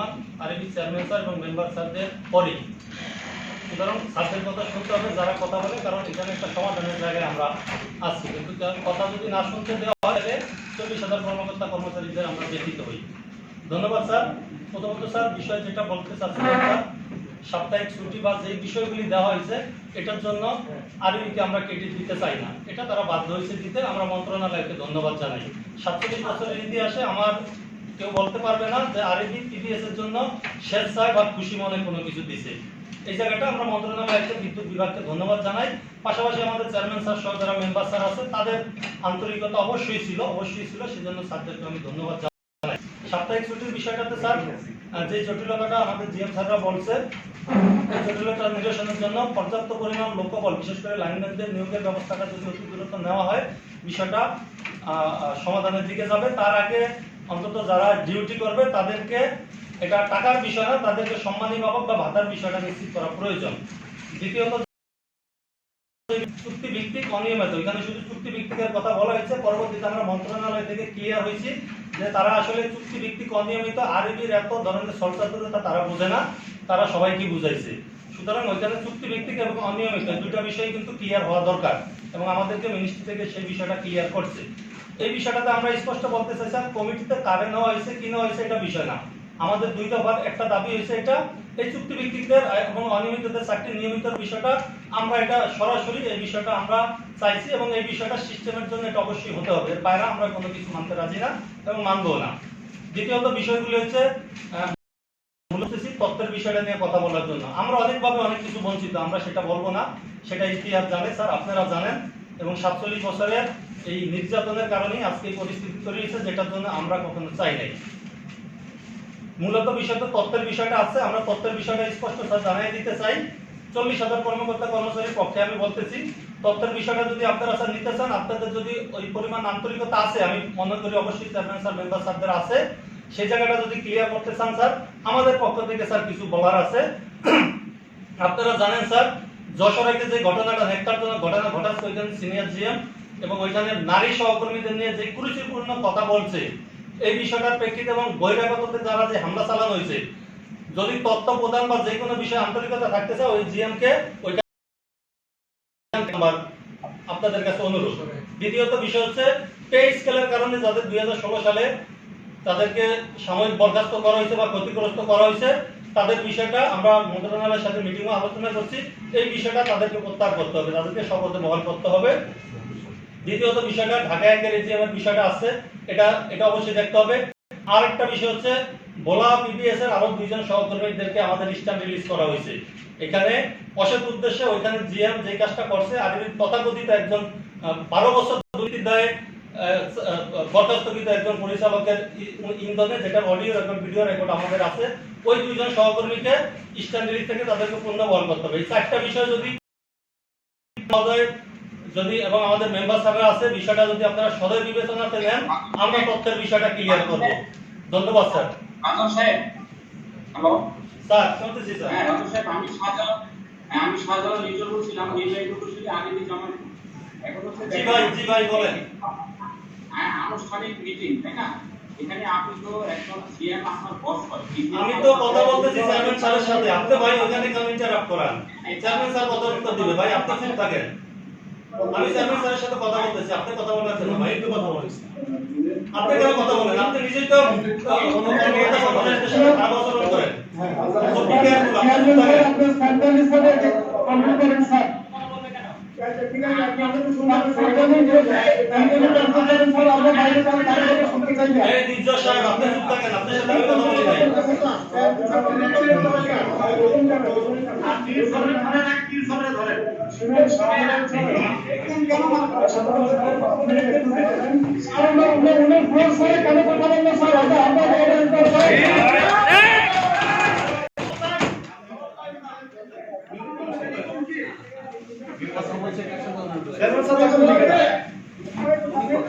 সম্মান আরবি chairman sir এবং মেম্বার স্যারদের পরেই সুতরাং স্যারদের কথা শুনতে হবে, যারা কথা বলে, কারণ এখানে একটা সমাধানের জায়গায় আমরা আসছি কিন্তু কথা যদি না শুনতে দেওয়া হয়, তাহলে চল্লিশ হাজার কর্মকর্তা, কর্মচারীদের আমরা ব্যতীত হই। ধন্যবাদ স্যার। প্রথমত স্যার, বিষয় যেটা বলতে স্যার, সাপ্তাহিক ছুটি বা যে বিষয়গুলি দেওয়া হয়েছে, এটার জন্য আরবিকে আমরা ক্রেডিট দিতে চাই না। এটা তারা বাধ্য হয়েছে দিতে। আমরা মন্ত্রণালয়কে ধন্যবাদ জানাই। সাতচল্লিশ বছরের ইতিহাসে আমার কেউ বলতে পারবে না যে আরবি টিডিএস এর জন্য স্বেচ্ছায় বা খুশি মনে কোনো কিছু দিছে। এই জায়গাটা আমরা মন্ত্রণালয়কে বিদ্যুৎ বিভাগকে ধন্যবাদ জানাই। পাশাপাশি আমাদের চেয়ারম্যান স্যার, সহ যারা মেম্বার স্যার আছে, তাদের আন্তরিকতা অবশ্যই ছিল অবশ্যই ছিল, সেজন্য স্যারদেরকে আমি ধন্যবাদ জানাই। সাপ্তাহিক ছুটির বিষয়টাতে স্যার যে জটিলতাটা আমাদের জিএম স্যাররা বলছে, এই জটিলতা নিরসনের জন্য পর্যাপ্ত পরিমাণ লোকবল, বিশেষ করে লাইনম্যানদের নিয়োগের ব্যবস্থাটা যদি অতি দ্রুত নেওয়া হয়, বিষয়টা সমাধানের দিকে যাবে। তার আগে অন্তত যারা ডিউটি করবে, তাদেরকে এটা টাকার বিষয় না, তাদেরকে সম্মানী বাবদ বা ভাতার বিষয়টা নিশ্চিত করা প্রয়োজন। দ্বিতীয়ত চুক্তি ভিত্তিক অনিয়মিত। এখানে শুধু চুক্তি ভিত্তিকের কথা বলা হয়েছে, পরবর্তীতে আমরা মন্ত্রণালয় থেকে ক্লিয়ার হয়েছি যে তারা আসলে চুক্তি ভিত্তিক অনিয়মিত, আরবির এত ধরনের সরকারতা তারা বোঝে না, তারা সবাইকে বুঝাইছে? সুতরাং ওইখানে চুক্তি ভিত্তিক এবং অনিয়মিত দুটা বিষয় কিন্তু ক্লিয়ার হওয়া দরকার এবং আমাদেরকে মিনিস্ট্রি থেকে সেই বিষয়টা ক্লিয়ার করছে। এই বিষয়টাতে আমরা স্পষ্ট বলতে চাইছিলাম, কমিটিতে কারে নেওয়া হয়েছে, কি নেওয়া হয়েছে এটা বিষয় না। আমাদের দুই দফার, একটা দাবি হয়েছে এটা, এই চুক্তি ভিত্তিকদের এবং অনিয়মিতদের চাকরি নিয়মিত বিষয়টা আমরা এটা সরাসরি এই বিষয়টা আমরা চাইছি এবং এই বিষয়টা সিস্টেমের জন্য এটা অবশ্যই হতে হবে। এর বাইরে আমরা কোনো কিছু মানতে রাজি না এবং মানবো না। দ্বিতীয়ত বিষয়গুলি হচ্ছে তত্ত্বের বিষয়টা নিয়ে কথা বলার জন্য। আমরা অনেকভাবে অনেক কিছু বঞ্চিত, আমরা সেটা বলব না, সেটা ইতিহাস জানে, স্যার, আপনারা জানেন। এবং সাতচল্লিশ বছরের এই নির্যাতনের কারণেই আজকে পরিস্থিতি তৈরি হয়েছে, যেটার জন্য আমরা কখনো চাই নাই। মূলত বিষয়টা তত্ত্বের বিষয়টা আছে, আমরা তত্ত্বের বিষয়টা স্পষ্ট জানাই দিতে চাই। চল্লিশ হাজার কর্মকর্তা কর্মচারীর পক্ষে আমি বলতেছি তত্ত্বের বিষয়টা যদি আপনারা স্যার নিতে চান, আপনাদের যদি ওই পরিমাণ আন্তরিকতা আছে, আমি মনে করি অবশ্যই চেয়ারম্যান স্যার, মেম্বার স্যারদের আছে। সেই জায়গাটা যদি ক্লিয়ার করতে চান স্যার, আমাদের পক্ষ থেকে স্যার কিছু বলার আছে। আপনারা জানেন স্যার, যশোরে যে ঘটনাটা নেকটারজনক ঘটনা ঘটাচ্ছে সিনিয়র জিএম এবং ওইখানে নারী সহকর্মীদের নিয়ে যে কুরুচিপূর্ণ কথা বলছে, এই বিষয়টার প্রেক্ষিতে এবং বহিরাগততে যারা যে হামলা চালানো হয়েছে, যদি তথ্য প্রদান বা যে কোনো বিষয়ে আন্তরিকতা থাকতে চায়, ওই জিএম কে ওইটা আপনাদের কাছে অনুরোধ। দ্বিতীয়ত বিষয় হচ্ছে, পে স্কেলের কারণে যাদের দুই হাজার ষোলো সালে তাদেরকে সাময়িক বরখাস্ত করা হয়েছে বা ক্ষতিগ্রস্ত করা হয়েছে, তাদের বিষয়টা আমরা মন্ত্রণালয়ের সাথে মিটিংও আলোচনা করছি। এই বিষয়টা তাদেরকে প্রত্যাহার করতে হবে, তাদেরকে শপথে বহাল করতে হবে। দ্বিতীয়ত বিষয়টা ঢাকা একের এজিএমের বিষয়টা আছে। এটা এটা অবশ্যই দেখতে হবে। আর একটা বিষয় হচ্ছে বোলা পিবিএস এর আরও দুইজন সহকর্মীদেরকে আমাদের স্ট্যান্ড রিলিজ করা হয়েছে। এখানে অসৎ উদ্দেশ্যে ওইখানে জিএম যে কাজটা করছে আরবির তথাকথিত একজন বারো বছর দুর্নীতির দায়ে বরখাস্তকৃত একজন পরিচালকের ইন্ধনে যেটা অডিও রেকর্ড ভিডিও রেকর্ড আমাদের আছে, ওই দুইজন সহকর্মীকে স্ট্যান্ড রিলিজ থেকে তাদেরকে পূর্ণ বহন করতে হবে। চারটা বিষয় যদি যদি এবং আমাদের মেম্বার স্যাররা আছে বিষয়টা যদি আপনারা সদয় বিবেচনাতে নেন আমরা তথ্যের বিষয়টা ক্লিয়ার করব। ধন্যবাদ স্যার। রাজন সাহেব হ্যালো স্যার শুনতেছি স্যার। হ্যাঁ রাজন সাহেব আমি শাহজালাল হ্যাঁ আমি শাহজালাল নিজে বলছিলাম নির্বাহী প্রকৌশলী আগে দিকে আমার এখন হচ্ছে জি ভাই জি ভাই বলেন। হ্যাঁ আনুষ্ঠানিক মিটিং তাই না? এখানে আপনি তো একজন সিএম আপনার বস হয়। আমি তো কথা বলতেছি চেয়ারম্যান স্যারের সাথে। আপনি ভাই ওখানে কেন ইন্টারাপ্ট করান। চেয়ারম্যান স্যার কথা উত্তর দিবে। ভাই আপনি চুপ থাকেন। আমি চেয়ারম্যান স্যারের সাথে কথা বলতেছি আপনি কথা বলার জন্য ভাই একটু কথা বলেন। আপনি কেন কথা বলেন? আপনি নিজেই তো আচরণ করেন। তো কি কেয়ারফুল আপনি চুপ থাকেন আমি কথা বলি নাই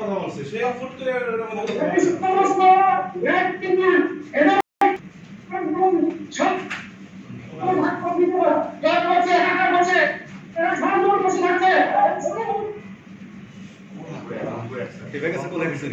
কথা বলেন সমস্ত ব্যক্তিরা এটা সব ভাগ করে দিতে হবে। যা করছে, টাকা করছে, এরা সব বসে থাকছে। ঠিক আছে কোথায় গেছে